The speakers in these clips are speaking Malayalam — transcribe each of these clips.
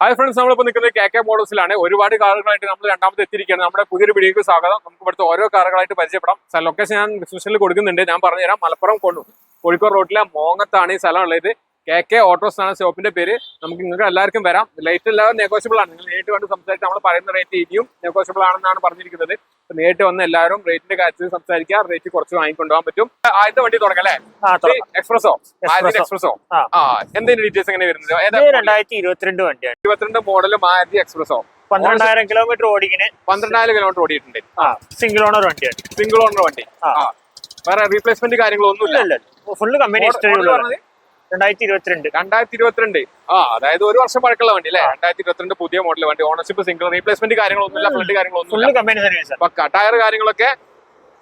ഹായ് ഫ്രണ്ട്സ് നമ്മളിപ്പോൾ നിൽക്കുന്നത് കെ കെ മോഡൽസിലാണ് ഒരുപാട് കാറുകളായിട്ട് നമ്മൾ രണ്ടാമത്തെ എത്തിയിരിക്കുകയാണ്. നമ്മുടെ പുതിയൊരു വീഡിയോക്ക് സ്വാഗതം. നമുക്ക് ഇവിടുത്തെ ഓരോ കാറുകളായിട്ട് പരിചയപ്പെടാം. ലൊക്കേഷൻ ഞാൻ ഡിസ്ക്രിപ്ഷനിൽ കൊടുക്കുന്നുണ്ട്. ഞാൻ പറഞ്ഞുതരാം. മലപ്പുറം കോഴിക്കോട് റോഡിലെ മോങ്ങത്താണ് ഈ സ്ഥലം ഉള്ളത് കെ കെ ഓട്ടോസ് ആണ് ഷോപ്പിന്റെ പേര്. നമുക്ക് നിങ്ങൾക്ക് എല്ലാവർക്കും വരാം. ലൈറ്റ് എല്ലാവരും നെഗോഷ്യബിൾ ആണ്. നിങ്ങൾ നേരിട്ട് കണ്ട് സംസാരിച്ച് നമ്മൾ പറയുന്ന റേറ്റ് ഇനിയും നെഗോഷ്യബിൾ ആണെന്നാണ് പറഞ്ഞിരിക്കുന്നത്. നേരിട്ട് വന്ന് എല്ലാവരും റേറ്റിന്റെ കാര്യത്തിൽ സംസാരിക്കാം. റേറ്റ് കുറച്ച് വാങ്ങിക്കൊണ്ടുപോകാൻ പറ്റും. ആദ്യത്തെ വണ്ടി തുടങ്ങാം. അല്ലേ എക്സ്പ്രസോ ആദ്യത്തെ എക്സ്പ്രസോ ആ. എന്തിന്റെ ഡീറ്റെയിൽസ് എങ്ങനെ വരുന്നത്? രണ്ടായിരത്തി ഇരുപത്തിരണ്ട് വണ്ടിയാണ്. ഇരുപത്തിരണ്ട് മോഡൽ മാരുതി എക്സ്പ്രസോ പന്ത്രണ്ടായിരം കിലോമീറ്റർ ഓടിക്കിന് പന്ത്രണ്ടായിരം കിലോമീറ്റർ ഓടിയിട്ടുണ്ട്. സിംഗിൾ ഓണർ വണ്ടിയാണ്. സിംഗിൾ ഓണർ വണ്ടി. വേറെ റീപ്ലേസ്മെന്റ് കാര്യങ്ങളൊന്നും ഇല്ല ഫുള്ള് കമ്പനി ഹിസ്റ്ററി ഉള്ളത് രണ്ടായിരത്തി ഇരുപത്തിരണ്ട് രണ്ടായിരത്തി ഇരുപത്തിരണ്ട് ആ അതായത് ഒരു വർഷം പഴക്കമുള്ള വണ്ടി അല്ലേ? രണ്ടായിരത്തി ഇരുപത്തിരണ്ട് പുതിയ മോഡൽ വണ്ടി ഓണർഷിപ്പ് സിംഗിൾ റീപ്ലേസ്മെന്റ് കാര്യങ്ങളൊന്നുമില്ല ഫ്ലഡ് കാര്യങ്ങളൊന്നുമില്ല. Full company service pakka tyre കാര്യങ്ങളൊക്കെ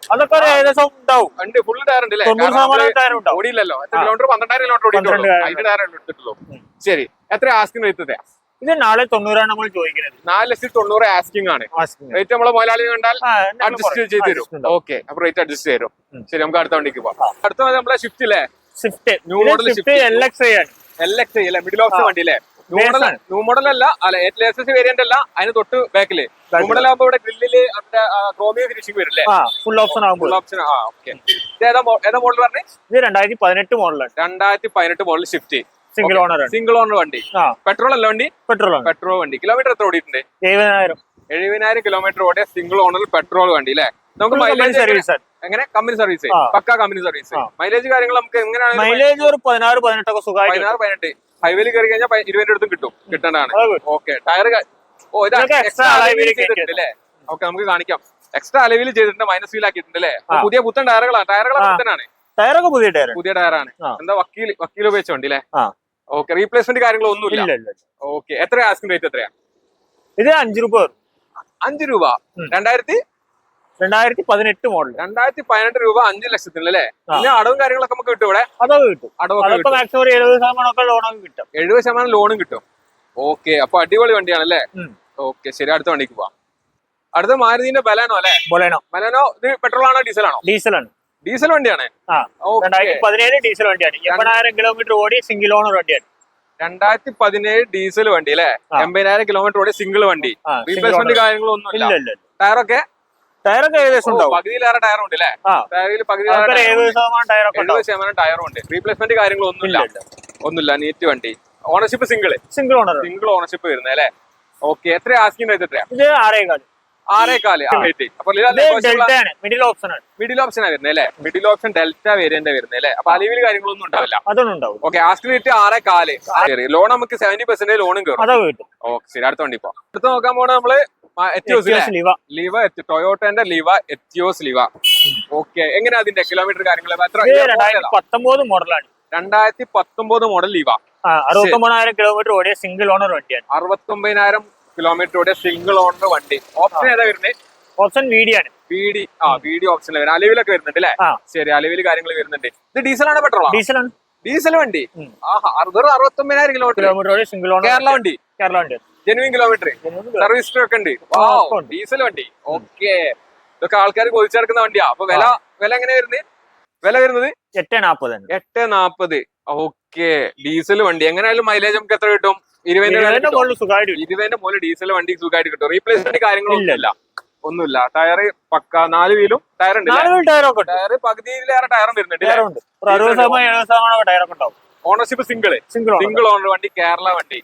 അതൊക്കെ ഒരു ഏകദേശം ഉണ്ടാവും. ഉണ്ട് ഫുള്ള് ടയർ ഉണ്ട് അല്ലേ? തൊണ്ണൂറ് ശതമാനം ടയർ ഓടിയില്ലല്ലോ. കിലോമീറ്റർ പന്ത്രണ്ടായിരം കിലോമീറ്റർ ഓടിയിട്ടുള്ളൂ. പന്ത്രണ്ട് ടയർ അതിന്റെ ടയർ എടുത്തിട്ടുള്ളൂ. ശരി എത്ര ഇത് നാളെ തൊണ്ണൂറാണ് നമ്മൾ ചോദിക്കുന്നത്. നാല് ലക്ഷത്തി തൊണ്ണൂറ് ആസ്കിംഗ് ആണ്. റേറ്റ് നമ്മളെ മുതലാളി കണ്ടാൽ അഡ്ജസ്റ്റ് ചെയ്ത് തരും. ഓക്കെ അപ്പൊ റേറ്റ് അഡ്ജസ്റ്റ് ചെയ്തു ശരി നമുക്ക് അടുത്ത വണ്ടിക്ക് പോവാം. അടുത്ത നമ്മളെ ഷിഫ്റ്റ് അല്ലേ Swift new model Swift Swift. L X I ആണ്. എൽ എക്സ് അല്ലേ? മിഡിൽ വണ്ടി അല്ലേ? ന്യൂ മോഡൽ ന്യൂ മോഡൽ അല്ല അല്ല? ലേറ്റസ്റ്റ് വേരിയന്റ് അല്ല അതിന് തൊട്ട് ബാക്കിൽ ന്യൂ. മോഡൽ ഇവിടെ ഗ്രില്ലിൽ ക്രോമിയോ ഫിനിഷിംഗ് ഫുൾ ഓപ്ഷൻ ആകുമ്പോൾ ഫുൾ ഓപ്ഷൻ ആ ഓക്കെ ഏതാ mo- ഏതാ മോഡൽ പറഞ്ഞേ? ഇത് രണ്ടായിരത്തി പതിനെട്ട് മോഡലാണ് രണ്ടായിരത്തി പതിനെട്ട് model Swift single owner single owner വണ്ടി. പെട്രോൾ അല്ല വണ്ടി? പെട്രോൾ പെട്രോൾ വണ്ടി. കിലോമീറ്റർ എത്ര ഓടിയിട്ടുണ്ട്? എഴുപതിനായിരം. എഴുപതിനായിരം കിലോമീറ്റർ ഓടിയ സിംഗിൾ ഓണർ പെട്രോൾ വണ്ടി അല്ലേ? നമുക്ക് Full എങ്ങനെ? Company service pakka company service. Mileage കാര്യങ്ങൾ നമുക്ക് എങ്ങനെയാണ് മൈലേജ് ഒരു പതിനാറ് പതിനെട്ടൊക്കെ സുഖമായി പതിനാറ് പതിനെട്ട്. ഹൈവേയിൽ കയറി കഴിഞ്ഞാൽ ഇരുപതിന്റെ അടുത്തും കിട്ടും. കിട്ടേണ്ടതാണ്. ഓക്കെ ടയർ ഓ ഇത് എക്സ്ട്രാ ചെയ്തിട്ടുണ്ട് അല്ലേ? ഓക്കെ നമുക്ക് കാണിക്കാം. എക്സ്ട്രാ അലവിൽ ചെയ്തിട്ടുണ്ട് മൈനസ് വീൽ ആക്കിയിട്ടുണ്ട് അല്ലേ. പുതിയ പുത്തൻ ടയറുകളാണ് ടയറുകളാണ് പുത്തനാണ്. ടയറൊക്കെ പുതിയ ടയർ പുതിയ ടയറാണ് എന്താ വക്കീൽ വക്കീൽ ഉപയോഗിച്ച വണ്ടി അല്ലേ. ഓക്കെ റീപ്ലേസ്മെന്റ് കാര്യങ്ങളൊന്നും ഇല്ല ഓക്കെ എത്ര ആസ്കിംഗ് റേറ്റ് എത്രയാ? ഇത് അഞ്ചു രൂപ അഞ്ചു രൂപ. രണ്ടായിരത്തി രണ്ടായിരത്തി പതിനെട്ട് മോഡൽ രണ്ടായിരത്തി പതിനെട്ട് രൂപ അഞ്ച് ലക്ഷത്തിന് അല്ലേ. പിന്നെ അടവും കാര്യങ്ങളൊക്കെ നമുക്ക് കിട്ടും ഇവിടെ? അടവ് കിട്ടും. അടവ് മാക്സിമം ഒരു എഴുപത് ശതമാനമൊക്കെ ലോണൊക്കെ കിട്ടും. എഴുപത് ശതമാനം ലോണും കിട്ടും. ഓക്കെ അപ്പൊ അടിപൊളി വണ്ടിയാണ് അല്ലേ? ഓക്കെ ശരി അടുത്ത വണ്ടിക്ക് പോവാം. അടുത്ത മാരുതിന്റെ ബലാനോ അല്ലേ? ബലാനോ. ബലാനോ ഇത് പെട്രോൾ ആണോ ഡീസൽ ആണോ? ഡീസലാണ്. ഡീസൽ വണ്ടിയാണ്. ആ രണ്ടായിരത്തി പതിനേഴ് ഡീസൽ വണ്ടിയാണ്. എൺപതിനായിരം കിലോമീറ്റർ ഓടി സിംഗിൾ ഓണർ വണ്ടിയാണ്. രണ്ടായിരത്തി പതിനേഴ് ഡീസൽ വണ്ടി അല്ലേ. എൺപതിനായിരം കിലോമീറ്റർ ഓടി സിംഗിൾ വണ്ടി. റീപ്ലേസ്മെന്റ് കാര്യങ്ങളൊന്നും ഇല്ല. ടയറൊക്കെ ടയറൊക്കെ ഏകദേശം ഉണ്ടാവും. പകുതിയിലേറെ ടയർ ഉണ്ട് അല്ലേ ടയറിൽ പകുതി എഴുപത് ശതമാനം ടയറൊക്കെ എഴുപത് ശതമാനം ടയറും ഉണ്ട് റീപ്ലേസ്മെന്റ് കാര്യങ്ങളൊന്നുമില്ല ഒന്നുമില്ല നീറ്റ് വണ്ടി. Ownership single single owner single ownership വരുന്നത് അല്ലേ? ഓക്കെ എത്ര ആസ്കിംഗ് റേറ്റ് എത്രയാ? ഇത് ആറേകാൽ. ആണ്. മിഡിൽ ഓപ്ഷൻ മിഡിൽ ഓപ്ഷൻ വരുന്നത് അല്ലേ? മിഡിൽ ഓപ്ഷൻ ഡെൽറ്റ വേരിയന്റ് വരുന്നത് അല്ലേ? അപ്പൊ അലിവിൽ കാര്യങ്ങളൊന്നും ഉണ്ടാവില്ല. അതൊന്നും ഉണ്ടാവും ഓക്കെ ആസ്കിംഗ് റേറ്റ് ആറേ കാൽ ലോൺ നമുക്ക് സെവന്റി പെർസെന്റേജ് ലോണും കയറും ഓക്കെ ശരി അടുത്ത വണ്ടി പോ അടുത്ത് നോക്കാൻ പോണ നമ്മൾ ലിവ ലിവ ടൊയോട്ടന്റെ ലിവ എത്തിയോസ് ലിവ ഓക്കെ എങ്ങനെയാ അതിന്റെ കിലോമീറ്റർ കാര്യങ്ങൾ പത്തൊമ്പത് മോഡലാണ് രണ്ടായിരത്തി പത്തൊമ്പത് മോഡൽ ലിവ ആ അറുപത്തൊമ്പതിനായിരം കിലോമീറ്റർ ഓടിയ സിംഗിൾ ഓണർ വണ്ടിയാണ്. അറുപത്തൊമ്പതിനായിരം കിലോമീറ്ററോടെ സിംഗിൾ ഓണർ വണ്ടി. ഓപ്ഷൻ ഏതാ വരുന്നത് ഓപ്ഷൻ വീഡിയാണ് ആണ്. വി ആ വീഡി ഓപ്ഷൻ വരുന്നത് അലവിലൊക്കെ വരുന്നുണ്ട് അല്ലേ ആ. ശരി അലവിൽ കാര്യങ്ങൾ വരുന്നുണ്ട്. ഇത് ഡീസൽ ആണ് പെട്രോളാ ഡീസലാണ് ഡീസൽ വണ്ടി. അത് അറുപത്തൊമ്പതിനായിരം kilometre kilometre single owner Kerala വണ്ടി. കേരള വണ്ടി. ജെനുവിൻ കിലോമീറ്റർ സർവീസ് ഒക്കെ ഉണ്ട്. ഡീസൽ വണ്ടി. ഓക്കെ ഇതൊക്കെ ആൾക്കാർ കൊതിച്ചെടുക്കുന്ന വണ്ടിയാ. അപ്പൊ വില വില എങ്ങനെ വരുന്നത്? വില വരുന്നത്? എട്ട് നാപ്പത് എട്ട് നാപ്പത്. ഓക്കെ ഡീസൽ വണ്ടി. എങ്ങനെയായാലും മൈലേജ് നമുക്ക് എത്ര കിട്ടും? ഇരുപതിന്റെ മേലെ ഇരുപതിന്റെ. മുകളിൽ. ഡീസൽ വണ്ടി സുഖമായിട്ട് കിട്ടും. റീപ്ലേസ്മെന്റ് കാര്യങ്ങളൊന്നും ഇല്ല. ഒന്നുമില്ല. ടയർ പക്ക. നാല് വീലും ടയർ ഉണ്ട് ടയർ പകുതിയിലേറെ ടയറും വരുന്നുണ്ട് ഓണർഷിപ്പ് സിംഗിൾ സിംഗിൾ ഓണർ വണ്ടി കേരള വണ്ടി.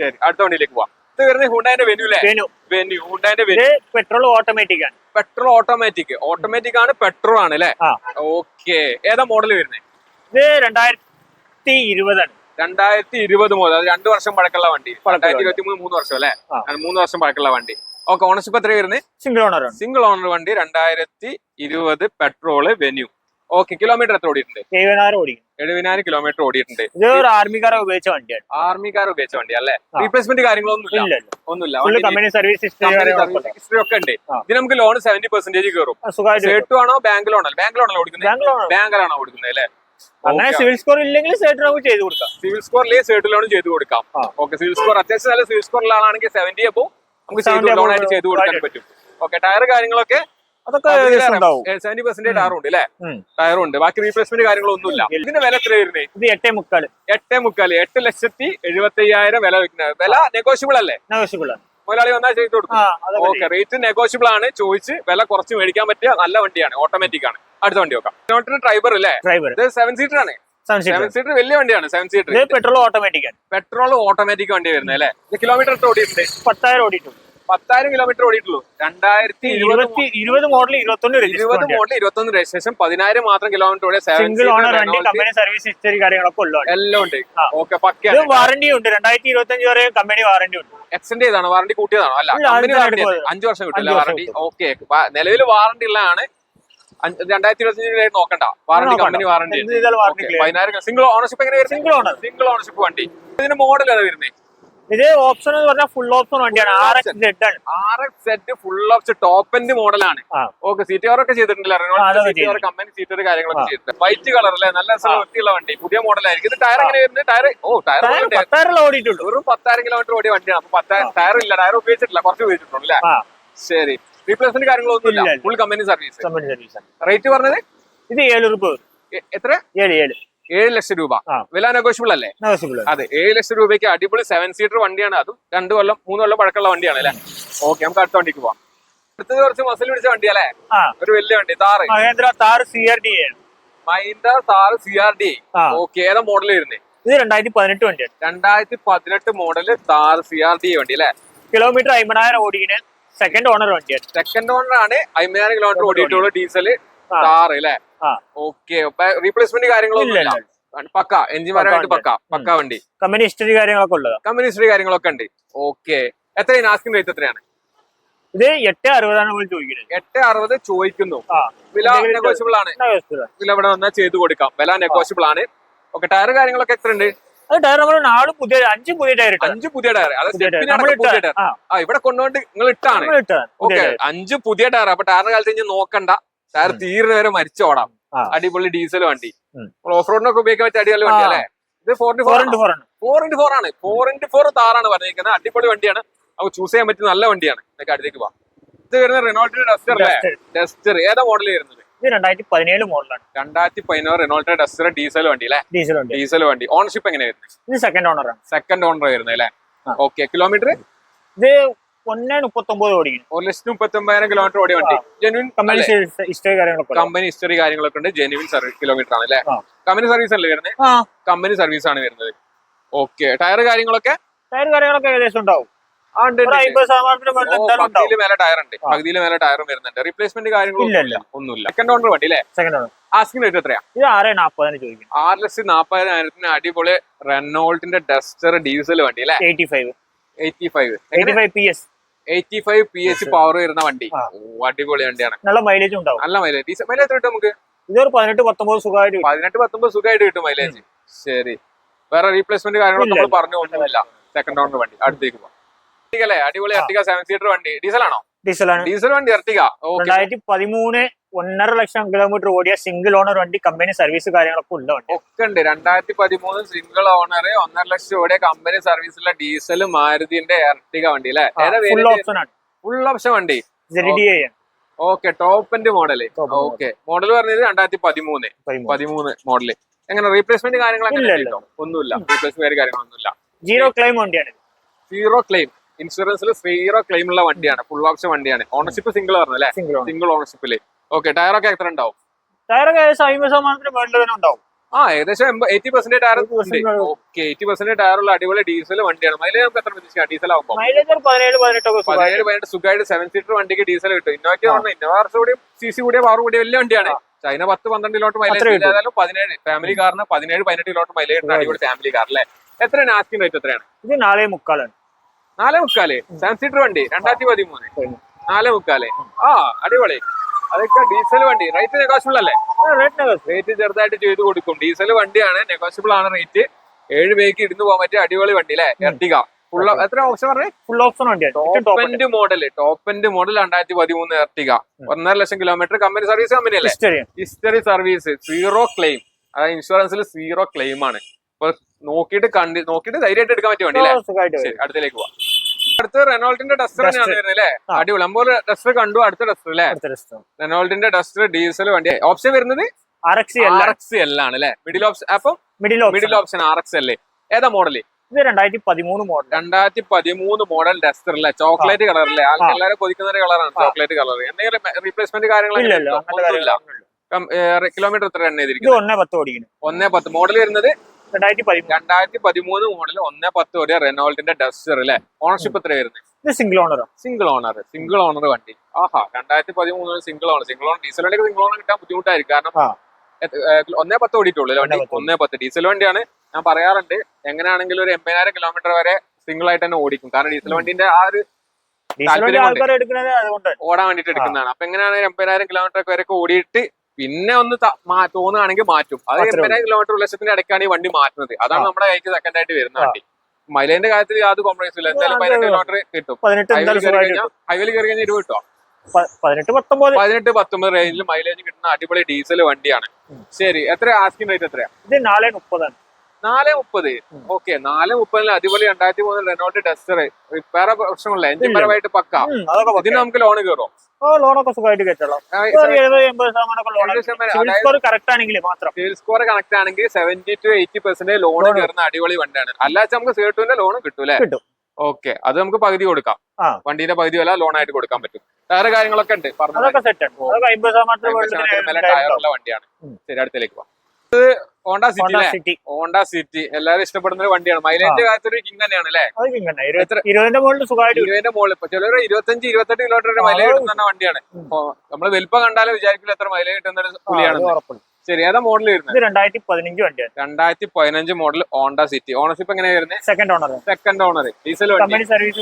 ശരി അടുത്ത വണ്ടിയിലേക്ക് പോവാം. ഇത് വരുന്നത് ഹുണ്ടാന്റെ വെന്യൂ അല്ലേ വെനു വെന്യൂ ഹുണ്ടാന്റെ വെന്യൂ പെട്രോൾ ഓട്ടോമാറ്റിക് ആണ്. പെട്രോൾ ഓട്ടോമാറ്റിക് ഓട്ടോമാറ്റിക് ആണ് പെട്രോൾ ആണ് അല്ലേ ഓക്കെ ഏതാ മോഡൽ വരുന്നത് ഇത് രണ്ടായിരത്തി ഇരുപതാണ് രണ്ടായിരത്തി ഇരുപത് മുതൽ അത് രണ്ട് വർഷം പഴക്കമുള്ള വണ്ടി. രണ്ടായിരത്തി ഇരുപത്തി മൂന്ന് മൂന്ന് വർഷം അല്ലേ? മൂന്ന് വർഷം പഴക്കമുള്ള വണ്ടി. ഓക്കെ ഓണർഷിപ്പ് എത്ര വരുന്നത് സിംഗിൾ ഓണർ സിംഗിൾ ഓണർ വണ്ടി രണ്ടായിരത്തി ഇരുപത് പെട്രോൾ വെന്യൂ ഓക്കെ കിലോമീറ്റർ എത്ര ഓടിയിട്ടുണ്ട്? എഴുപതിനായിരം ഓടിക്കും എഴുപതിനായിരം കിലോമീറ്റർ ഓടിയിട്ടുണ്ട്. ഇത് ഒരു ആർമിക്കാരെ ഉപയോഗിച്ച വണ്ടിയാണ്. ആർമിക്കാരെ ഉപയോഗിച്ച വണ്ടി അല്ലേ. റീപ്ലേസ്മെന്റ് കാര്യങ്ങളൊന്നും ഇല്ല ഒന്നുമില്ല. കമ്പനി സർവീസ് ഹിസ്റ്ററി ഒക്കെ ഉണ്ട്. ഇത് നമുക്ക് ലോൺ സെവന്റി പെർസെന്റേജ് കയറും. സേട്ടു ആണോ ബാങ്ക് ലോൺ ലോണോ ബാങ്ക് ലോണല്ലോ ഓടിക്കുന്നത്. ബാങ്ക് ലോൺ ബാങ്കിലാണോ കൊടുക്കുന്നത് അല്ലേ? അങ്ങനെ സിവിൽ സ്കോർ ഇല്ലെങ്കിൽ സൈഡ് നമുക്ക് ചെയ്ത് കൊടുക്കാം. സിവിൽ സ്കോർ ഇല്ലെങ്കിൽ സേട്ടു ലോൺ ചെയ്ത് കൊടുക്കാം. ഓക്കെ സിവിൽ സ്കോർ അത്യാവശ്യം നല്ല സിവിൽ സ്കോറിലാണെങ്കിൽ സെവന്റി അപ്പോ നമുക്ക് 70 ലോൺ ആയിട്ട് ചെയ്ത് കൊടുക്കാൻ പറ്റും. ഓക്കെ ടയർ കാര്യങ്ങളൊക്കെ അതൊക്കെ സെവന്റി പെർസെന്റ് ഉണ്ട് അല്ലേ ഉം. ടയറും ഉണ്ട് ബാക്കി റീപ്ലേസ്മെന്റ് കാര്യങ്ങളൊന്നുമില്ല. ഇല്ല. ഇതിന്റെ വില എത്ര വരുന്നത് ഇത് എട്ടേ മുക്കാൽ എട്ടേ മുക്കാൽ എട്ട് ലക്ഷത്തി എഴുപത്തി അയ്യായിരം വില വെക്കുന്നത് വില നെഗോഷ്യബിൾ അല്ലേ? നെഗോഷ്യബിൾ മുതലാളി വന്നാൽ ചെയ്ത് കൊടുക്കും. ഓക്കെ റേറ്റ് നെഗോഷ്യബിൾ ആണ്. ചോദിച്ച് വില കുറച്ച് മേടിക്കാൻ പറ്റിയ നല്ല വണ്ടിയാണ്. ഓട്ടോമാറ്റിക് ആണ്. അടുത്ത വണ്ടി നോക്കാം. ഡ്രൈവർ അല്ലേ? ഡ്രൈവർ ഇത് സെവൻ സീറ്റർ ആണ്. സെവൻ സീറ്റർ വലിയ വണ്ടിയാണ്. Seven seater petrol automatic petrol automatic വണ്ടി വരുന്നത് അല്ലേ? കിലോമീറ്റർ എത്ര ഓടിയിട്ടുണ്ട്? പത്തായിരം ഓടിയിട്ടു പത്തായിരം കിലോമീറ്റർ ഓടിയിട്ടുള്ളൂ. രണ്ടായിരത്തി ഇരുപത് ഇരുപത്തി ഇരുപത് മോഡൽ ഇരുപത്തൊന്ന് ഇരുപത് മോഡൽ ഇരുപത്തൊന്ന് രജിസ്ട്രേഷൻ പതിനായിരം മാത്രം കിലോമീറ്റർ ഓടിയ സിംഗിൾ ഓണർ വണ്ടി കമ്പനി സർവീസ് ഹിസ്റ്ററി കാര്യങ്ങളൊക്കെ ഉള്ളതാണ്. എല്ലാം ഉണ്ട്. ഓക്കെ പക്കെ. വാറണ്ടി ഉണ്ട്. രണ്ടായിരത്തി ഇരുപത്തി അഞ്ച് വരെ കമ്പനി വാറണ്ടി ഉണ്ട്. എക്സ്റ്റെൻഡ് ചെയ്താണ് വാറണ്ടി കൂട്ടിയതാണോ. അല്ല കമ്പനി വാറണ്ടി. അഞ്ചു വർഷം കിട്ടില്ല വാറണ്ടി ഓക്കെ നിലവിൽ വാറണ്ടി ഉള്ളതാണ്. രണ്ടായിരത്തി ഇരുപത്തി അഞ്ചിലേക്ക് നോക്കണ്ട. വാറണ്ടി കമ്പനി വാറണ്ടി പതിനായിരം സിംഗിൾ ഓണർഷിപ്പ് എങ്ങനെ സിംഗിൾ ഓണർ സിംഗിൾ ഓണർഷിപ്പ് വണ്ടി. ഇതിന് മോഡൽ ഏതാ വരുന്നത് ഇത് ഓപ്ഷൻ എന്ന് പറഞ്ഞാൽ ഫുൾ ഓപ്ഷൻ വണ്ടിയാണ്. ആർ എക്സ് സെഡ് ആണ്. R X Z full option top end മോഡലാണ്. ഓക്കെ സീറ്റ് കവർ ഒക്കെ ചെയ്തിട്ടുണ്ടല്ലോ? കമ്പനി സീറ്റ് കാര്യങ്ങളൊക്കെ ചെയ്തിട്ടുണ്ട്. വൈറ്റ് കളർ അല്ലേ? നല്ല വൃത്തിയുള്ള വണ്ടി. പുതിയ മോഡലായിരിക്കും ഇത് ടയർ എങ്ങനെ വരുന്നത്? ടയർ ഓ ടയർ ഓടിയിട്ടുള്ളൂ. വെറും പത്തായിരം കിലോമീറ്റർ ഓടിയ വണ്ടിയാണ്. അപ്പൊ പത്തായിരം ടയർ ഇല്ല. ടയർ ഉപയോഗിച്ചിട്ടില്ല. കുറച്ച് ഉപയോഗിച്ചിട്ടുള്ളൂ അല്ലേ? ശരി. റീപ്ലേസ്മെന്റ് കാര്യങ്ങളൊന്നും ഇല്ല. ഫുൾ കമ്പനി സർവീസ് റേറ്റ് പറഞ്ഞത്? ഇത് ഏഴ് എത്ര? ഏഴ് ഏഴ്. ഏഴ് ലക്ഷം രൂപ. വില നെഗോഷ്യബിൾ അല്ലേ? അതെ ഏഴ് ലക്ഷം രൂപയ്ക്ക് അടിപൊളി സെവൻ സീറ്റർ വണ്ടിയാണ്. അതും രണ്ടു കൊല്ലം മൂന്ന് കൊല്ലം പഴക്കമുള്ള വണ്ടിയാണ് അല്ലേ? ഓക്കെ നമുക്ക് അടുത്ത വണ്ടിക്ക് പോവാം. അടുത്തത് കുറച്ച് മസിൽ പിടിച്ച വണ്ടി അല്ലേ? ഒരു വലിയ വണ്ടി Thar Mahindra Thar C R D minder Thar C R D okay ഏതാ മോഡൽ വരുന്നത് ഇത് രണ്ടായിരത്തി പതിനെട്ട് വണ്ടിയാണ്. രണ്ടായിരത്തി പതിനെട്ട് model Thar C R D വണ്ടി അല്ലേ? കിലോമീറ്റർ അമ്പതിനായിരം ഓടിക്കുന്ന സെക്കൻഡ് ഓണർ വണ്ടിയാണ്. സെക്കൻഡ് ഓണർ ആണ് അമ്പതിനായിരം കിലോമീറ്റർ ഓടി- ഡീസൽ. താറ് അല്ലേ ഓക്കെ. റീപ്ലേസ്മെന്റ് കാര്യങ്ങളൊന്നും ഇല്ല, ഇല്ല. പക്ക. എഞ്ചിൻ പരമായിട്ട് പക്ക. പക്ക വണ്ടി. കമ്പനി ഹിസ്റ്ററി കാര്യങ്ങളൊക്കെ ഉള്ളത്. കമ്പനി ഹിസ്റ്ററി കാര്യങ്ങളൊക്കെ ഉണ്ട്. ഓക്കെ. എത്രയാണ്? ആസ്കിംഗ് റേറ്റ് എത്രയാണ്? ഇത് എട്ട് അറുപതാണ് നമ്മൾ ചോദിക്കുന്നത്. എട്ട് അറുപത് ചോദിക്കുന്നു. വില നെഗോഷ്യബിൾ ആണ്. വില ഇവിടെ വന്നാൽ ചെയ്തു കൊടുക്കാം. വില നെഗോഷ്യബിൾ ആണ്. ഓക്കെ. ടയർ കാര്യങ്ങളൊക്കെ എത്ര ഉണ്ട്? അത് ടയർ നമ്മൾ നാല് പുതിയ അഞ്ച് പുതിയ ടയർ അഞ്ച് പുതിയ ടയർ ഇവിടെ കൊണ്ടുപോയിട്ട് നിങ്ങൾ ഇട്ടാണ് ഓക്കെ. അഞ്ച് പുതിയ ടയർ അപ്പൊ ടയറിന്റെ കാലത്ത് നോക്കണ്ട. ഉം. തീരുന്ന വരെ മരിച്ചോടാം. അടിപൊളി ഡീസൽ വണ്ടി. ഓഫ് റോഡിനൊക്കെ ഉപയോഗിക്കാൻ പറ്റിയ അടിപൊളി വണ്ടി അല്ലേ ഇത് ഫോർ ഫോർ ഫോർ ആണ്. ഫോർ ഇന്റു ഫോർ ആണ്. ഫോർ ഇന്റു ഫോർ താറാണ് പറഞ്ഞിരിക്കുന്നത്. അടിപൊളി വണ്ടിയാണ്. നമുക്ക് ചൂസ് ചെയ്യാൻ പറ്റിയ നല്ല വണ്ടിയാണ്. ഇതൊക്കെ അടുത്തേക്ക് പോവാം. ഇത് വരുന്ന റെനോൾട്ടിന്റെ ഡസ്റ്റർ അല്ലേ? ഡസ്റ്റർ ഏതാ മോഡൽ വരുന്നത്? ഇത് രണ്ടായിരത്തി പതിനേഴ് മോഡലാണ്. രണ്ടായിരത്തി പതിനോറ് റെനോൾട്ടിന്റെ ഡസ്റ്റർ ഡീസൽ വണ്ടി അല്ലേ? ഡീസൽ വണ്ടി. ഡീസൽ വണ്ടി. ഓണർഷിപ്പ് എങ്ങനെ വരുന്നത്? ഇത് സെക്കൻഡ് ഓണറാണ് സെക്കൻഡ് ഓണർ വരുന്നത് അല്ലേ. ഓക്കെ കിലോമീറ്റർ ഇത് ഒന്നേ മുപ്പത്തൊമ്പത് ഓടി ഒരു ലക്ഷത്തി മുപ്പത്തി ഒമ്പതിനായിരം കിലോമീറ്റർ ഓടിയ വണ്ടി. ജെനുവിൻ കമ്പനി ഹിസ്റ്ററി കാര്യങ്ങളൊക്കെ. കമ്പനി ഹിസ്റ്ററി കാര്യങ്ങളൊക്കെ ഉണ്ട്. ജെനുവിൻ കിലോമീറ്റർ ആണ് അല്ലേ കമ്പനി സർവീസ് അല്ലേ വരുന്നത്? കമ്പനി സർവീസ് ആണ് വരുന്നത്. ഓക്കെ ടയർ കാര്യങ്ങളൊക്കെ? ടയർ കാര്യങ്ങളൊക്കെ ഏകദേശം ഉണ്ടാവും. മേലെ ടയർ ഉണ്ട്. മേലെ ടയറും വരുന്നുണ്ട്. റീപ്ലേസ്മെന്റ് ഒന്നുമില്ല. സെക്കൻഡ് ഓണർ വണ്ടി അല്ലേ? സെക്കൻഡ് ഓണർ ആസ്കിംഗ് റേറ്റ് എത്രയാ? ഇത് ആറ് നാൽപ്പതിന് ചോദിക്കുന്നു. ആറ് ലക്ഷത്തി നാപ്പതിനായിരത്തിന് അടിപൊളി റെനോൾട്ടിന്റെ ഡസ്റ്റർ ഡീസൽ വണ്ടി അല്ലേ? Eighty five eighty five eighty five P S eighty five P H power വരുന്ന വണ്ടി. അടിപൊളി വണ്ടിയാണ്. നല്ല മൈലേജ് ഉണ്ടാവും. നല്ല മൈലേജ് ഡീസൽ മൈലേജ് എത്ര കിട്ടും നമുക്ക്? ഇതൊരു പതിനെട്ട് പത്തൊമ്പത് സുഖമായിട്ട് കിട്ടും. പതിനെട്ട് പത്തൊമ്പത് സുഖമായിട്ട് കിട്ടും മൈലേജ് ശരി. വേറെ റീപ്ലേസ്മെന്റ് കാര്യങ്ങളൊക്കെ നമ്മൾ പറഞ്ഞു ഒന്നുമില്ല സെക്കൻഡ് റൗണ്ട് വണ്ടി. അടുത്തേക്ക് പോകാം അടിപൊളി അട്ടിക സെവൻ സീറ്റർ വണ്ടി. ഡീസൽ ആണോ? ഡീസലാണ് ഡീസൽ വണ്ടി എർട്ടിക രണ്ടായിരത്തി പതിമൂന്ന് ഒന്നര ലക്ഷം കിലോമീറ്റർ ഓടിയ സിംഗിൾ ഓണർ വണ്ടി കമ്പനി സർവീസ് കാര്യങ്ങളൊക്കെ ഉള്ള വണ്ടി. ഒക്കെ ഉണ്ട്. രണ്ടായിരത്തി പതിമൂന്ന് സിംഗിൾ ഓണർ ഒന്നര ലക്ഷം ഓടിയ കമ്പനി സർവീസിലെ ഡീസൽ മാരുതിന്റെ എർട്ടിക വണ്ടി അല്ലേ? ഫുൾ ഓപ്ഷൻ ആണ്. ഫുൾ ഓപ്ഷൻ വണ്ടി. Okay top end model Top okay model പറഞ്ഞത് രണ്ടായിരത്തി പതിമൂന്ന്. പതിമൂന്ന്. മോഡൽ മോഡൽ എങ്ങനെ റീപ്ലേസ്മെന്റ് കാര്യങ്ങളൊക്കെ. ഒന്നുമില്ല. റീപ്ലേസ്മെന്റ് കാര്യങ്ങളൊന്നുമില്ല ജീറോ ക്ലെയിം വണ്ടിയാണ് സീറോ ക്ലെയിം ഇൻഷുറൻസിൽ സീറോ ക്ലെയിം ഉള്ള വണ്ടിയാണ്. ഫുൾ ഓപ്ഷൻ വണ്ടിയാണ്. ഓണർഷിപ്പ് സിംഗിൾ പറഞ്ഞു അല്ലേ? സിംഗിൾ ഓണർഷിപ്പിൽ ഓണർഷിപ്പിൽ ഓക്കെ ടയറൊക്കെ എത്ര ഉണ്ടാവും? ടയറൊക്കെ ഏകദേശം അമ്പത് ശതമാനത്തിന് വേണ്ടി തന്നെ ഉണ്ടാവും. ആ ഏകദേശം eighty percent tyre 80% okay eighty percent ടയറുള്ള അടിപൊളി ഡീസൽ വണ്ടിയാണ്. മൈലേജ് നമുക്ക് എത്ര പ്രതീക്ഷിക്കാം? ഡീസൽ ആകുമ്പോൾ ഒരു പതിനേഴ് പതിനെട്ട് സുഖമായിട്ട്. സെവൻ സീറ്റർ വണ്ടിക്ക് ഡീസൽ കിട്ടും. ഇന്നോവയ്ക്ക് പറഞ്ഞാൽ ഇന്നോവ കൂടി സി സി കൂടിയ പവർ കൂടിയ വലിയ വണ്ടിയാണ്. ചൈന പത്ത് പന്ത്രണ്ട് കിലോട്ട് മൈലേജ് ഏതായാലും പതിനേഴ്. ഫാമിലി കാറിന് പതിനേഴ് പതിനെട്ട് കിലോട്ട് മൈലേജ് കിട്ടുന്ന അടിപൊളി ഫാമിലി കാർ അല്ലേ എത്രയാണ് ആസ്കിംഗ് റേറ്റ് എത്രയാണ്? ഇത് നാളെ മുക്കാലാണ്. നാലേ മുക്കാൽ. സെവൻ സീറ്റർ വണ്ടി രണ്ടായിരത്തി പതിമൂന്ന്. നാലേ മുക്കാൽ. ആ അടിപൊളി. അതൊക്കെ ഡീസൽ വണ്ടി. റേറ്റ് നെഗോഷ്യബിൾ അല്ലേ? റേറ്റ് ചെറുതായിട്ട് ചെയ്ത് കൊടുക്കും. ഡീസൽ വണ്ടിയാണ് നെഗോഷ്യബിൾ ആണ് റേറ്റ് ഏഴ് പേക്ക് ഇരുന്ന് പോകാൻ പറ്റിയ അടിപൊളി വണ്ടി അല്ലേ? എർട്ടിക ഫുൾ എത്ര ഓപ്ഷൻ പറഞ്ഞു? ഫുൾ ഓപ്ഷൻ വണ്ടിയാണ്. മോഡൽ ടോപ്പ് എൻഡ് മോഡൽ രണ്ടായിരത്തി പതിമൂന്ന് എർട്ടിക ഒന്നര ലക്ഷം കിലോമീറ്റർ കമ്പനി സർവീസ് കമ്പനി അല്ലേ? ഹിസ്റ്ററി സർവീസ് സീറോ ക്ലെയിം അതായത് ഇൻഷുറൻസിൽ സീറോ ക്ലെയിം ആണ്. നോക്കിയിട്ട് കണ്ടി നോക്കിയിട്ട് ധൈര്യമായിട്ട് എടുക്കാൻ പറ്റിയ വണ്ടി അല്ലേ അടുത്തേക്ക് പോവാം. അടുത്ത റെനോൾട്ടിന്റെ ഡസ്റ്റർ. തന്നെയാണ് വരുന്നത് അല്ലേ. അടിപൊളി. നമ്മൾ ഡസ്റ്റർ കണ്ടു അടുത്ത ഡസ്റ്റർ അല്ലേ? റെനോൾട്ടിന്റെ ഡസ്റ്റർ ഡീസൽ വണ്ടി. ഓപ്ഷൻ വരുന്നത് ആണ്. അല്ലേ? മിഡിൽ ഓപ്ഷൻ അപ്പം middle middle option R X അല്ലേ ഏതാ മോഡൽ ഇത് രണ്ടായിരത്തി പതിമൂന്ന് മോഡൽ രണ്ടായിരത്തി പതിമൂന്ന് മോഡൽ ഡസ്റ്റർ അല്ലേ ചോക്ലേറ്റ് കളർ അല്ലേ. എല്ലാവരും കൊതിക്കുന്ന ഒരു കളറാണ് ചോക്ലേറ്റ് കളർ എന്തെങ്കിലും റീപ്ലേസ്മെന്റ് കാര്യങ്ങളൊന്നുമില്ല കിലോമീറ്റർ എത്ര എണ്ണ ചെയ്തിരിക്കും ഒന്നേ പത്ത് ഓടിക്കുന്നു. ഒന്നേ പത്ത്. മോഡൽ വരുന്നത് രണ്ടായിരത്തി പതിമൂന്ന് രണ്ടായിരത്തി പതിമൂന്ന് മോഡൽ ഒന്നേ പത്ത് വരെ റെനോൾട്ടിന്റെ ഡസ്റ്റർ അല്ലെ ഓണർഷിപ്പ് എത്ര വരുന്നത് ഇത് സിംഗിൾ ഓണറോ സിംഗിൾ ഓണർ സിംഗിൾ ഓണർ വണ്ടി. ആഹാ രണ്ടായിരത്തി പതിമൂന്ന് single owner single owner diesel വണ്ടിക്ക് സിംഗിൾ ഓണർ കിട്ടാൻ ബുദ്ധിമുട്ടായിരിക്കും. കാരണം ഒന്നേ പത്ത് ഓടിയിട്ടുള്ളൂ വണ്ടി? ഒന്നേ പത്ത്. ഡീസൽ വണ്ടിയാണ് ഞാൻ പറയാറുണ്ട്. എങ്ങനെയാണെങ്കിലും ഒരു എൺപതിനായിരം കിലോമീറ്റർ വരെ സിംഗിൾ ആയിട്ട് തന്നെ ഓടിക്കും. കാരണം ഡീസൽ വണ്ടിന്റെ ആ ഒരു ഓടാൻ വേണ്ടിട്ട് എടുക്കുന്നതാണ്. അപ്പൊ എങ്ങനെയാണ് എൺപതിനായിരം കിലോമീറ്റർ വരെ ഓടിയിട്ട് പിന്നെ ഒന്ന് തോന്നുകയാണെങ്കിൽ മാറ്റും. അത്. എൺപതിനായിരം കിലോമീറ്റർ ലക്ഷത്തിന്റെ ഇടയ്ക്കാണ് ഈ വണ്ടി മാറ്റുന്നത്. അതാണ് നമ്മുടെ കൈക്ക് സെക്കൻഡ് ആയിട്ട് വരുന്ന വണ്ടി. മൈലേന്റെ കാര്യത്തിൽ യാതൊരു കോംപ്രമൈസ് ഇല്ല. എന്തായാലും പതിനെട്ട് കിലോമീറ്റർ കിട്ടും. ഹൈവേയിൽ കയറി കഴിഞ്ഞാൽ ഇരുപത് കിട്ടും പ- പതിനെട്ട് പത്തൊമ്പത്. പതിനെട്ട് പത്തൊമ്പത് റേഞ്ചിൽ മൈലേജ് കിട്ടുന്ന അടിപൊളി ഡീസൽ വണ്ടിയാണ്. ശരി എത്ര ആസ്കിംഗ് റേറ്റ് എത്രയാ? ഇത് നാല് മുപ്പതാണ്. നാല് മുപ്പത്. ഓക്കെ നാല് മുപ്പതിൽ അടിപൊളി രണ്ടായിരത്തി മൂന്നിൽ റെനോൾട്ട് ഡസ്റ്റർ വേറെ പ്രശ്നമില്ല എഞ്ചിൻ. പരമായിട്ട് പക്ക. ഇതിന് നമുക്ക് ലോൺ കയറും ലോണൊക്കെ സുഖമായിട്ട് സിവിൽ സ്കോർ കണക്ട് ആണെങ്കിൽ seventy to eighty percent loan. കയറുന്ന അടിപൊളി വണ്ടിയാണ്. അല്ലാച്ച നമുക്ക് സീട്ടുവിന്റെ ലോൺ കിട്ടൂലേ കിട്ടും ഓക്കെ അത് നമുക്ക് പകുതി കൊടുക്കാം. വണ്ടീന്റെ പകുതി വില ലോൺ ആയിട്ട് കൊടുക്കാൻ പറ്റും. വേറെ കാര്യങ്ങളൊക്കെ ഉണ്ട്? പറഞ്ഞു. ടയറുള്ള വണ്ടിയാണ്. ശരി അടുത്തേക്ക് പോവാം. Honda City Honda City. എല്ലാവരും ഇഷ്ടപ്പെടുന്ന ഒരു വണ്ടിയാണ്. മൈലേജിന്റെ കാര്യത്തിൽ ഒരു കിങ് തന്നെയാണ് അല്ലേ ഇരുപതിന്റെ മുകളിൽ സുഖമായിട്ട്. ഇരുപതിന്റെ മുകളിൽ. ചിലർ ഇരുപത്തഞ്ച് ഇരുപത്തെട്ട് കിലോമീറ്റർ മൈലേജ് കിട്ടുന്ന വണ്ടിയാണ്. നമ്മൾ വലിപ്പം കണ്ടാലും വിചാരിക്കില്ല എത്ര മൈലേജ് കിട്ടുന്ന ഒരു പുലിയാണ് ശരി ഏതാ മോഡൽ വരുന്നത്? രണ്ടായിരത്തി പതിനഞ്ച് വണ്ടിയാണ്. രണ്ടായിരത്തി പതിനഞ്ച് മോഡൽ ഹോണ്ട സിറ്റി. ഓണർഷിപ്പ് എങ്ങനെയാ വരുന്നത് second owner second owner diesel വണ്ടി. സർവീസ്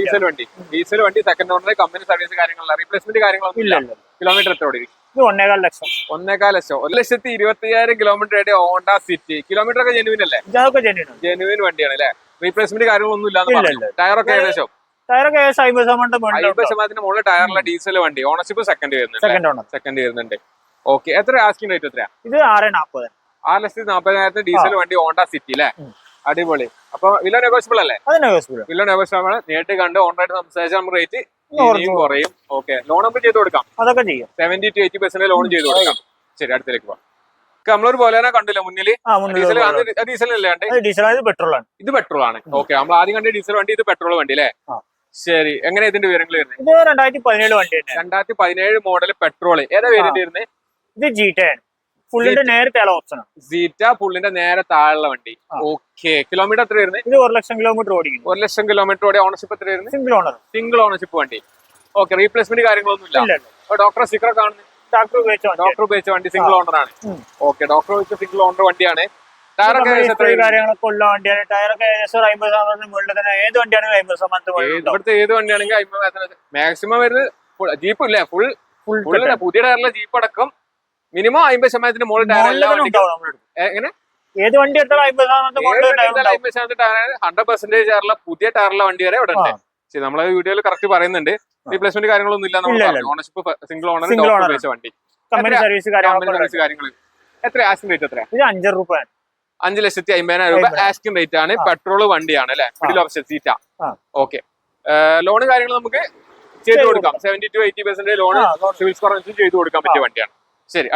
ഡീസൽ വണ്ടി. ഡീസൽ വണ്ടി സെക്കൻഡ് ഓണർ കമ്പനി സർവീസ് കാര്യങ്ങളല്ല. റീപ്ലേസ്മെന്റ് കാര്യങ്ങളൊന്നും ഇല്ല. കിലോമീറ്റർ എത്ര ഓടി ഇത് ഒന്നേകാൽ ലക്ഷം. ഒന്നേകാൽ ലക്ഷം. ഒരു ലക്ഷത്തി ഇരുപത്തി അയ്യായിരം കിലോമീറ്റർ ആയിട്ട് ഹോണ്ട സിറ്റി കിലോമീറ്റർ ഒക്കെ ജെനുവിൻ അല്ലേ? ഇതൊക്കെ ജെനുവിൻ ജെനുവിൻ വണ്ടിയാണ് അല്ലേ? റീപ്ലേസ്മെന്റ് കാര്യങ്ങളൊന്നും ഇല്ല. ടയറൊക്കെ ഏകദേശം? ടയറൊക്കെ അമ്പത് മുകളിൽ അയ്യപ്പ ശതമാനത്തിന് മുകളിൽ ടയറിലെ ഡീസൽ വണ്ടി. ഓണർഷിപ്പ് സെക്കൻഡ് വരുന്നുണ്ട് സെക്കൻഡ് വരുന്നുണ്ട്. ഓക്കെ എത്ര ആസ്കിംഗ് റേറ്റ് എത്രയാ? ഇത് ആറ് നാപ്പത്. ആറ് ലക്ഷത്തി നാൽപ്പതിനായിരത്തിന് ഡീസൽ വണ്ടി ഓണ്ട സിറ്റി അല്ലേ. അടിപൊളി. അപ്പൊ വില നെഗോഷ്യബിൾ അല്ലേ? വില നെഗോഷ്യബിൾ ആണ്. നേരിട്ട് കണ്ട് ഓൺലൈനായിട്ട് സംസാരിച്ചാൽ നമുക്ക് റേറ്റ് കുറയും. ഓക്കെ ലോൺ നമുക്ക് ചെയ്ത് കൊടുക്കാം. അതൊക്കെ ചെയ്യാം. Seventy to eighty percent loan ചെയ്ത് കൊടുക്കാം. ശരി അടുത്തേക്ക് പോവാം. നമ്മളൊരു പോലെ കണ്ടില്ല മുന്നിൽ? ഡീസൽ ഡീസൽ പെട്രോൾ ആണ് ഇത് പെട്രോൾ ആണ്. ഓക്കെ നമ്മൾ ആദ്യം കണ്ട ഡീസൽ വണ്ടി ഇത് പെട്രോൾ വണ്ടി അല്ലേ. ശരി എങ്ങനെ ഇതിന്റെ വിവരങ്ങൾ വരുന്നത് രണ്ടായിരത്തി പതിനേഴ് വണ്ടി രണ്ടായിരത്തി പതിനേഴ് മോഡൽ പെട്രോൾ ഏതാ വേരിയന്റ് വരുന്നത് ഇത് ജി ടെ ആണ്. ഫുള്ളിന്റെ അല ഓപ്ഷൻ സീറ്റ പുള്ളിന്റെ നേരെ താഴെയുള്ള വണ്ടി. ഓക്കെ കിലോമീറ്റർ എത്ര വരുന്നത് ഇത് ഒരു ലക്ഷം കിലോമീറ്റർ ഓടിക്കും ഒരു ലക്ഷം കിലോമീറ്റർ ഓടി ഓണർഷിപ്പ് എത്ര വരുന്നത് സിംഗിൾ ഓണർ സിംഗിൾ ഓണർഷിപ്പ് വണ്ടി. ഓക്കെ റീപ്ലേസ്മെന്റ് കാര്യങ്ങളൊന്നും ഇല്ല. ഡോക്ടറെ ഡോക്ടർ സ്റ്റിക്കർ കാണുന്നത് ഡോക്ടർ ഉപയോഗിച്ച വണ്ടി. ഡോക്ടർ ഉപയോഗിച്ച വണ്ടി സിംഗിൾ ഓണർ ആണ്. ഓക്കെ ഡോക്ടർ ഉപയോഗിച്ച സിംഗിൾ ഓണർ വണ്ടിയാണ്? കാര്യങ്ങളൊക്കെ ഉള്ള വണ്ടിയാണ്. ടയറൊക്കെ ഏകദേശം ഒരു അമ്പത് ശതമാനത്തിന് മുകളിൽ തന്നെ ഏത് വണ്ടിയാണെങ്കിലും അമ്പത് ശതമാനത്തിന് മുകളിൽ ഏത് ഉണ്ടാവും. ഇവിടുത്തെ ഏത് വണ്ടിയാണെങ്കിൽ മാക്സിമം വരുന്നത് ജീപ്പ് ഇല്ലേ? ഫുൾ ഫുൾ പുതിയ ടയറിലെ ജീപ്പ് അടക്കം മിനിമം അമ്പത് ശതമാനത്തിന് മുകളിൽ ടയർ എല്ലാ വണ്ടിക്കും. എങ്ങനെ? ഏത് വണ്ടി എടുത്താലും അമ്പത് ടയർ ഹൺഡ്രഡ് പെർസെന്റേജ് ടയറുള്ള പുതിയ ടയറുള്ള വണ്ടി വരെ ഇവിടെ ഉണ്ട്. ശരി നമ്മളെ വീഡിയോയിൽ കറക്റ്റ് പറയുന്നുണ്ട്. റീപ്ലേസ്മെന്റ് കാര്യങ്ങളൊന്നും ഇല്ല നമ്മൾ ഓണർഷിപ്പ് സിംഗിൾ ഓണർ ഉപയോഗിച്ച വണ്ടി. അഞ്ചു സർവീസ് കാര്യങ്ങളൊക്കെ കമ്പനി ഉള്ള കാര്യങ്ങൾ എത്ര ആസ്കിംഗ് റേറ്റ് എത്ര ഇത് അഞ്ചര രൂപ. അഞ്ച് ലക്ഷത്തി അമ്പതിനായിരം രൂപ ആസ്കിൻ ആസ്കിംഗ് റേറ്റ് ആണ്. പെട്രോൾ വണ്ടിയാണ് അല്ലെ? മിഡിൽ ഓപ്ഷൻ സീറ്റ. ഓക്കെ ലോൺ കാര്യങ്ങൾ നമുക്ക് ചെയ്ത് കൊടുക്കാം. Seventy to eighty percent loan CIBIL score ചെയ്ത് കൊടുക്കാൻ പറ്റിയ വണ്ടിയാണ്. ശരി